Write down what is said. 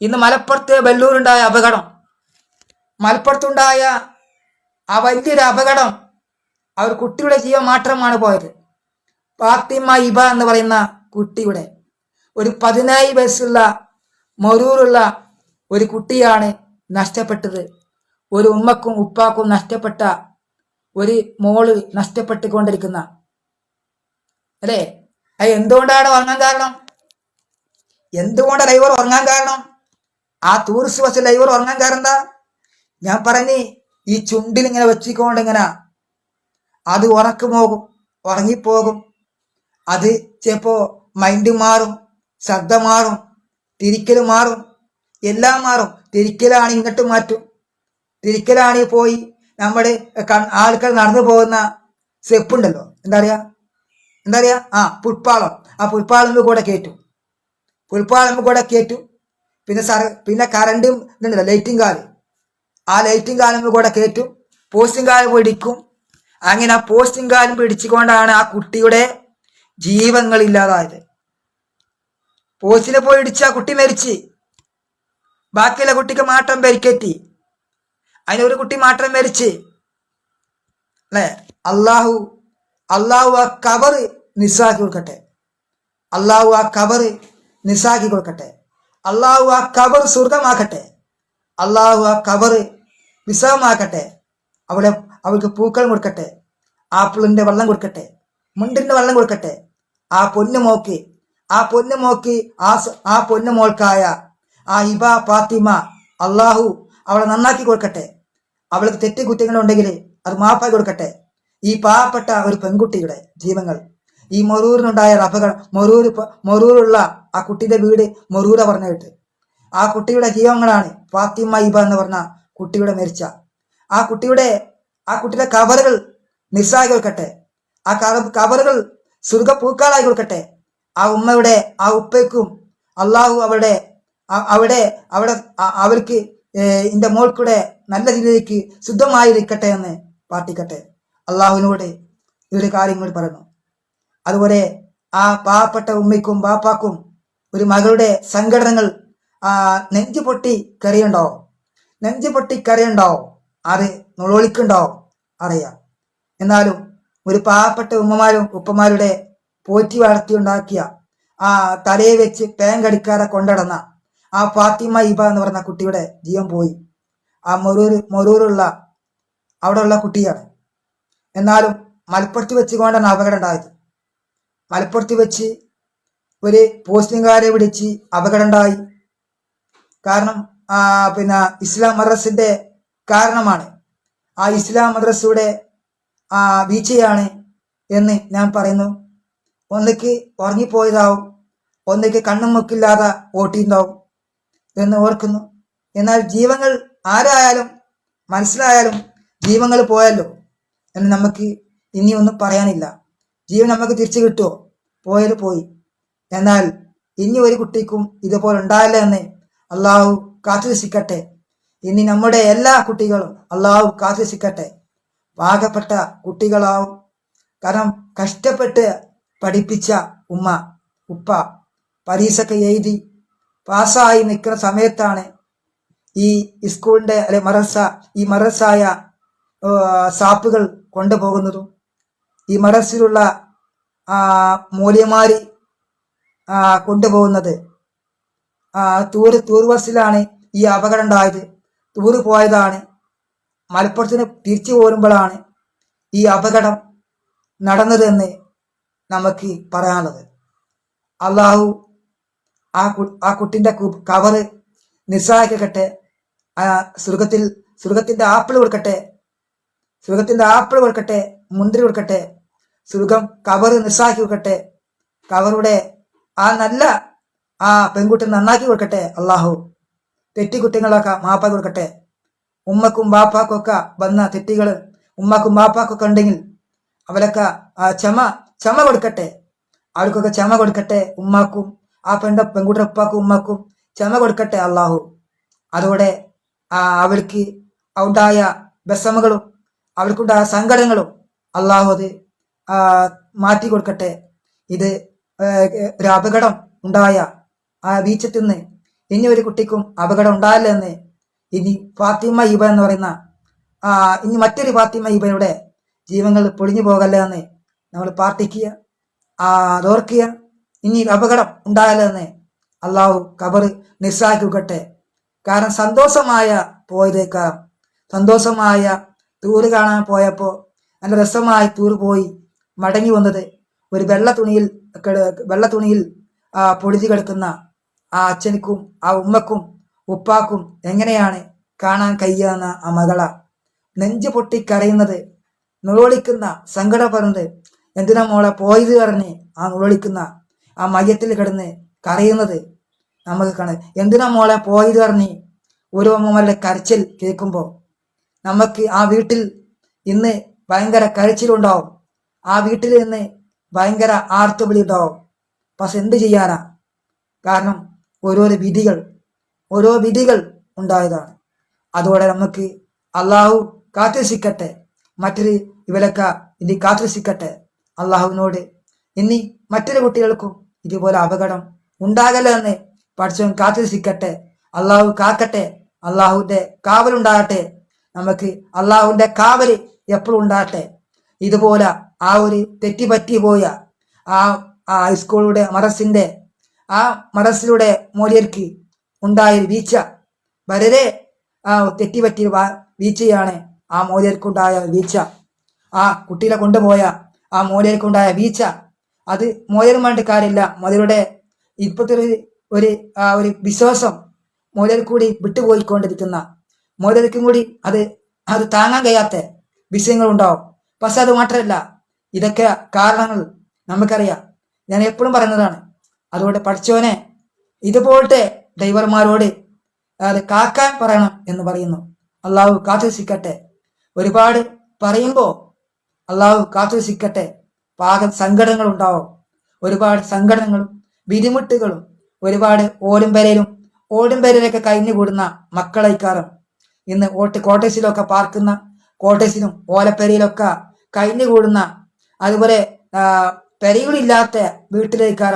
ഇന്ന് മലപ്പുറത്ത് വെള്ളൂരുണ്ടായ അപകടം. മലപ്പുറത്തുണ്ടായ ആ വലിയൊരു അപകടം ആ കുട്ടിയുടെ ജീവൻ മാത്രമാണ് പോയത്. ഫാത്തിമ ഇബ എന്ന് പറയുന്ന കുട്ടിയുടെ ഒരു പതിനായി വയസ്സുള്ള മരൂറുള്ള ഒരു കുട്ടിയാണ് നഷ്ടപ്പെട്ടത്. ഒരു ഉമ്മക്കും ഉപ്പാക്കും നഷ്ടപ്പെട്ട ഒരു മോൾ നഷ്ടപ്പെട്ടുകൊണ്ടിരിക്കുന്ന. അല്ലേ? അത് എന്തുകൊണ്ടാണ് ഉറങ്ങാൻ കാരണം? എന്തുകൊണ്ട് ഡ്രൈവർ ഉറങ്ങാൻ കാരണം? ആ ടൂറിസ്റ്റ് ബസ് ലൈവർ ഉറങ്ങാൻ കാരണം എന്താ? ഞാൻ പറഞ്ഞ് ഈ ചുണ്ടിൽ ഇങ്ങനെ വെച്ചിക്കൊണ്ട് ഇങ്ങനെ. അത് ഉറക്കുപോകും ഉറങ്ങിപ്പോകും. അത് ചിലപ്പോ മൈൻഡ് മാറും ശ്രദ്ധ മാറും തിരിക്കൽ മാറും എല്ലാം മാറും. തിരിക്കലാണ് ഇങ്ങോട്ട് മാറ്റും. തിരിക്കലാണ് പോയി നമ്മുടെ ആൾക്കാർ നടന്നു പോകുന്ന സ്റ്റെപ്പ് ഉണ്ടല്ലോ. എന്താ പറയാ? എന്താ പറയാ? ആ പുൽപ്പാളം. ആ പുൽപ്പാളം കൂടെ കയറ്റും പുൽപ്പാളം കൂടെ കയറ്റും പിന്നെ സർ പിന്നെ കറണ്ടും ഇതുണ്ടല്ലോ ലൈറ്റിംഗ് കാൽ. ആ ലൈറ്റിംഗ് കാലും കൂടെ കയറ്റും പോസ്റ്റിംഗ് കാൽ പിടിക്കും. അങ്ങനെ ആ പോസ്റ്റിംഗ് കാലും പിടിച്ചുകൊണ്ടാണ് ആ കുട്ടിയുടെ ജീവങ്ങൾ ഇല്ലാതായത്. പോസ്റ്റിനെ പോയി ഇടിച്ച് ആ കുട്ടി മരിച്ച്. ബാക്കിയുള്ള കുട്ടിക്ക് മാറ്റം പരിക്കേറ്റി. അതിനൊരു കുട്ടി മാറ്റം മരിച്ച്. അല്ലേ? അള്ളാഹു അള്ളാഹു ആ കവറ് നിസ്സാക്കി കൊടുക്കട്ടെ. അള്ളാഹു ആ കവറ് നിസ്സാക്കി കൊടുക്കട്ടെ. അള്ളാഹു ആ കബർ സ്വർഗമാക്കട്ടെ അള്ളാഹു ആ കബർ വിസവമാക്കട്ടെ. അവിടെ അവൾക്ക് പൂക്കൾ കൊടുക്കട്ടെ ആപ്പിളിന്റെ വെള്ളം കൊടുക്കട്ടെ. മുണ്ടിന്റെ വെള്ളം കൊടുക്കട്ടെ. ആ പൊന്നു മോക്ക് ആ പൊന്നു മോക്ക് ആ ആ പൊന്നു മോൾക്കായ ആ ഇബ പാത്തിമ അള്ളാഹു അവളെ നന്നാക്കി കൊടുക്കട്ടെ. അവൾക്ക് തെറ്റ് കുറ്റങ്ങളുണ്ടെങ്കിൽ അത് മാപ്പാക്കി കൊടുക്കട്ടെ. ഈ പാവപ്പെട്ട ഒരു പെൺകുട്ടിയുടെ ജീവങ്ങൾ ഈ മൊറൂരിനുണ്ടായ അപകടം മൊറൂർ മൊറൂരുള്ള ആ കുട്ടിയുടെ വീട് മൊറൂര പറഞ്ഞു കേട്ട്. ആ കുട്ടിയുടെ ജീവങ്ങളാണ് ഫാത്തിമ ഇബ എന്ന് പറഞ്ഞ കുട്ടിയുടെ മരിച്ച. ആ കുട്ടിയുടെ ആ കുട്ടിയുടെ കവറുകൾ നിസ്സായി കൊടുക്കട്ടെ ആ കവ- കവറുകൾ പൂക്കളായി കൊടുക്കട്ടെ ആ ഉമ്മയുടെ ആ ഉപ്പയ്ക്കും അള്ളാഹു അവരുടെ അവിടെ അവിടെ അവർക്ക് എന്റെ മോൾക്കൂടെ നല്ല രീതിയിലേക്ക് ശുദ്ധമായിരിക്കട്ടെ എന്ന് പ്രാർത്ഥിക്കട്ടെ. അള്ളാഹുവിനോട് ഈ ഒരു കാര്യം കൂടി പറയുന്നു. അതുപോലെ ആ പാവപ്പെട്ട ഉമ്മയ്ക്കും ബാപ്പാക്കും ഒരു മകളുടെ സംഘടനകൾ ആ നെഞ്ചു പൊട്ടി കറിയുണ്ടോ നെഞ്ചു പൊട്ടി കറിയുണ്ടോ അത് നുളോളിക്കുണ്ടാവും അറിയാം. എന്നാലും ഒരു പാവപ്പെട്ട ഉമ്മമാരും ഉപ്പമാരുടെ പോറ്റി വളർത്തി ഉണ്ടാക്കിയ ആ തലയെ വെച്ച് പേങ്കടിക്കാതെ കൊണ്ടടന്ന ആ ഫാത്തിമ ഇബ എന്ന് പറഞ്ഞ കുട്ടിയുടെ ജീവൻ പോയി. ആ മൊറൂർ മൊറൂറുള്ള അവിടെയുള്ള കുട്ടിയാണ്. എന്നാലും മലപ്പുറത്ത് വെച്ചുകൊണ്ടാണ് അപകടം ഉണ്ടായത്. മലപ്പുറത്ത് വെച്ച് ഒരു പോസ്റ്റിംഗുകാരെ വിളിച്ച് അപകടം ഉണ്ടായി കാരണം പിന്നെ ഇസ്ലാം മദ്രസിന്റെ കാരണമാണ്. ആ ഇസ്ലാം മദ്രസയുടെ വീഴ്ചയാണ് എന്ന് ഞാൻ പറയുന്നു. ഒന്നിക്ക് ഉറങ്ങിപ്പോയതാവും ഒന്നിക്ക് കണ്ണും മുക്കില്ലാതെ ഓട്ടിയുണ്ടാവും എന്ന് ഓർക്കുന്നു. എന്നാൽ ജീവങ്ങൾ ആരായാലും മനസ്സിലായാലും ജീവങ്ങൾ പോയല്ലോ എന്ന് നമുക്ക് ഇനി ഒന്നും പറയാനില്ല. ജീവൻ നമുക്ക് തിരിച്ചു കിട്ടുമോ? പോയത് പോയി. എന്നാൽ ഇനി ഒരു കുട്ടിക്കും ഇതുപോലെ ഉണ്ടായില്ല എന്ന് അള്ളാഹു കാത്തുരക്ഷിക്കട്ടെ. ഇനി നമ്മുടെ എല്ലാ കുട്ടികളും അള്ളാഹു കാത്തുരക്ഷിക്കട്ടെ. പാകപ്പെട്ട കുട്ടികളാവും. കാരണം കഷ്ടപ്പെട്ട് പഠിപ്പിച്ച ഉമ്മ ഉപ്പ പരീക്ഷക്ക് എഴുതി പാസ്സായി നിൽക്കുന്ന സമയത്താണ് ഈ സ്കൂളിന്റെ അല്ലെ മറസ ഈ മറസായ സാപ്പുകൾ കൊണ്ടുപോകുന്നതും. ഈ മറസിലുള്ള ആ, മൂല്യമാരി കൊണ്ടുപോകുന്നത്. തൂര് തൂർ ബസ്സിലാണ് ഈ അപകടം ഉണ്ടായത്. തൂർ പോയതാണ്. മലപ്പുറത്തിന് തിരിച്ചു പോരുമ്പോഴാണ് ഈ അപകടം നടന്നതെന്ന് നമുക്ക് പറയാനുള്ളത്. അള്ളാഹു ആ കു ആ കുട്ടിന്റെ കവറ് നിസ്സായിക്കട്ടെ ആ സ്വർഗത്തിൽ സ്വർഗത്തിന്റെ ആപ്പിൾ കൊടുക്കട്ടെ സ്വർഗത്തിന്റെ ആപ്പിൾ കൊടുക്കട്ടെ മുന്തിരി കൊടുക്കട്ടെ സ്വർഗം കവറ് നിസ്സാക്കി കൊടുക്കട്ടെ കവറുടെ ആ നല്ല ആ പെൺകുട്ടി നന്നാക്കി കൊടുക്കട്ടെ അള്ളാഹു. തെറ്റിക്കുറ്റങ്ങളൊക്കെ മാപ്പാക്കി കൊടുക്കട്ടെ. ഉമ്മക്കും ബാപ്പാക്കൊക്കെ വന്ന തെറ്റുകൾ ഉമ്മക്കും ബാപ്പാക്കൊക്കെ ഉണ്ടെങ്കിൽ അവരൊക്കെ ആ ക്ഷമ ക്ഷമ കൊടുക്കട്ടെ. അവർക്കൊക്കെ ക്ഷമ കൊടുക്കട്ടെ ഉമ്മാക്കും ആ പെണ്ണ പെൺകുട്ടിയുടെ ഉപ്പാക്കും ഉമ്മാക്കും ക്ഷമ കൊടുക്കട്ടെ അള്ളാഹു. അതോടെ ആ അവർക്ക് ഉണ്ടായ വിഷമങ്ങളും അവർക്കുണ്ടായ സങ്കടങ്ങളും അള്ളാഹു അത് മാറ്റി കൊടുക്കട്ടെ. ഇത് ഒരു അപകടം ഉണ്ടായ ആ ബീച്ചത്തിൽ നിന്ന് ഇനി ഒരു കുട്ടിക്കും അപകടം ഉണ്ടാകില്ലെന്ന് ഇനി ഫാത്തിമ ഇബ എന്ന് പറയുന്ന ഇനി മറ്റൊരു ഫാത്തിമ ഇബയുടെ ജീവങ്ങൾ പൊളിഞ്ഞു പോകല്ല എന്ന് നമ്മൾ പ്രാർത്ഥിക്കുക. അതോർക്കുക. ഇനി അപകടം ഉണ്ടാകില്ലെന്ന് അള്ളാഹു കബർ നിസ്സാക്കിക്കട്ടെ കാരണം സന്തോഷമായ പോയതേക്കാം. സന്തോഷമായ ടൂറ് കാണാൻ പോയപ്പോൾ നല്ല രസമായി ടൂർ പോയി. മടങ്ങി വന്നത് ഒരു വെള്ള തുണിയിൽ വെള്ള തുണിയിൽ പൊടിഞ്ഞു കിടക്കുന്ന ആ അച്ഛനിക്കും ആ ഉമ്മക്കും ഉപ്പാക്കും എങ്ങനെയാണ് കാണാൻ കഴിയാവുന്ന ആ മകള. നെഞ്ചു പൊട്ടി കരയുന്നത് നുളോളിക്കുന്ന സങ്കടം പറഞ്ഞത് എന്തിനാ മോളെ പോയത് പറഞ്ഞ് ആ നുളോളിക്കുന്ന ആ മയത്തിൽ കിടന്ന് കരയുന്നത് നമുക്ക് കാണാൻ എന്തിനാ മോളെ പോയത് പറഞ്ഞ് ഓരോ അമ്മമാരുടെ കരച്ചിൽ കേൾക്കുമ്പോൾ നമുക്ക് ആ വീട്ടിൽ ഇന്ന് ഭയങ്കര കരച്ചിലുണ്ടാവും. ആ വീട്ടിൽ നിന്ന് ഭയങ്കര ആർത്തുവിളി ഉണ്ടാവും പക്ഷെ എന്ത് ചെയ്യാനാ? കാരണം ഓരോരോ വിധികൾ ഓരോ വിധികൾ ഉണ്ടായതാണ്. അതോടെ നമുക്ക് അള്ളാഹു കാത്തുരക്ഷിക്കട്ടെ മറ്റൊരു ഇവലക്ക ഇനി കാത്തുരക്ഷിക്കട്ടെ അള്ളാഹുവിനോട് ഇനി മറ്റൊരു കുട്ടികൾക്കും ഇതുപോലെ അപകടം ഉണ്ടാകല്ല എന്ന് പഠിച്ചവൻ കാത്തുരക്ഷിക്കട്ടെ അള്ളാഹു കാക്കട്ടെ. അള്ളാഹുവിന്റെ കാവലുണ്ടാകട്ടെ. നമുക്ക് അള്ളാഹുവിന്റെ കാവൽ എപ്പോഴും ഉണ്ടാകട്ടെ. ഇതുപോലെ ആ ഒരു തെറ്റിപ്പറ്റി പോയ ആ ആ ഹൈസ്കൂളുടെ മറസിന്റെ ആ മറസിലൂടെ മോലിയർക്ക് ഉണ്ടായ വീഴ്ച വളരെ ആ തെറ്റിപ്പറ്റിയ വീച്ചയാണ് വീഴ്ചയാണ് ആ മോലിയർക്കുണ്ടായ വീഴ്ച. ആ കുട്ടികളെ കൊണ്ടുപോയ ആ മോലിയർക്കുണ്ടായ വീഴ്ച. അത് മോലിയർമാരുടെ കാര്യമില്ല. മോലിയരുടെ ഇപ്പോഴത്തെ ഒരു ഒരു ആ ഒരു വിശ്വാസം മോലിയർ കൂടി വിട്ടുപോയിക്കൊണ്ടിരിക്കുന്ന മോലിയർക്കും കൂടി അത് അത് താങ്ങാൻ കഴിയാത്ത വിഷയങ്ങളുണ്ടാവും. പക്ഷെ അത് മാത്രമല്ല ഇതൊക്കെ കാരണങ്ങൾ നമുക്കറിയാം. ഞാൻ എപ്പോഴും പറയുന്നതാണ് അതുകൊണ്ട് പഠിച്ചവനെ ഇതുപോലത്തെ ഡ്രൈവർമാരോട് അത് കാക്കാൻ പറയണം എന്ന് പറയുന്നു. അള്ളാഹു കാത്തുരക്ഷിക്കട്ടെ. ഒരുപാട് പറയുമ്പോൾ അള്ളാഹു കാത്തുരക്ഷിക്കട്ടെ. പാക സങ്കടങ്ങൾ ഉണ്ടാവും ഒരുപാട് സങ്കടങ്ങളും ബുദ്ധിമുട്ടുകളും ഒരുപാട് ഓടുംപരയിലും ഓടുംപരയിലൊക്കെ കഴിഞ്ഞുകൂടുന്ന മക്കളൈക്കാരം ഇന്ന് ഓട്ട് കോട്ടേഴ്സിലൊക്കെ പാർക്കുന്ന കോട്ടേഴ്സിലും ഓലപ്പെരയിലൊക്കെ കഴിഞ്ഞു കൂടുന്ന അതുപോലെ പെരകളില്ലാത്ത വീട്ടിലേക്കാരം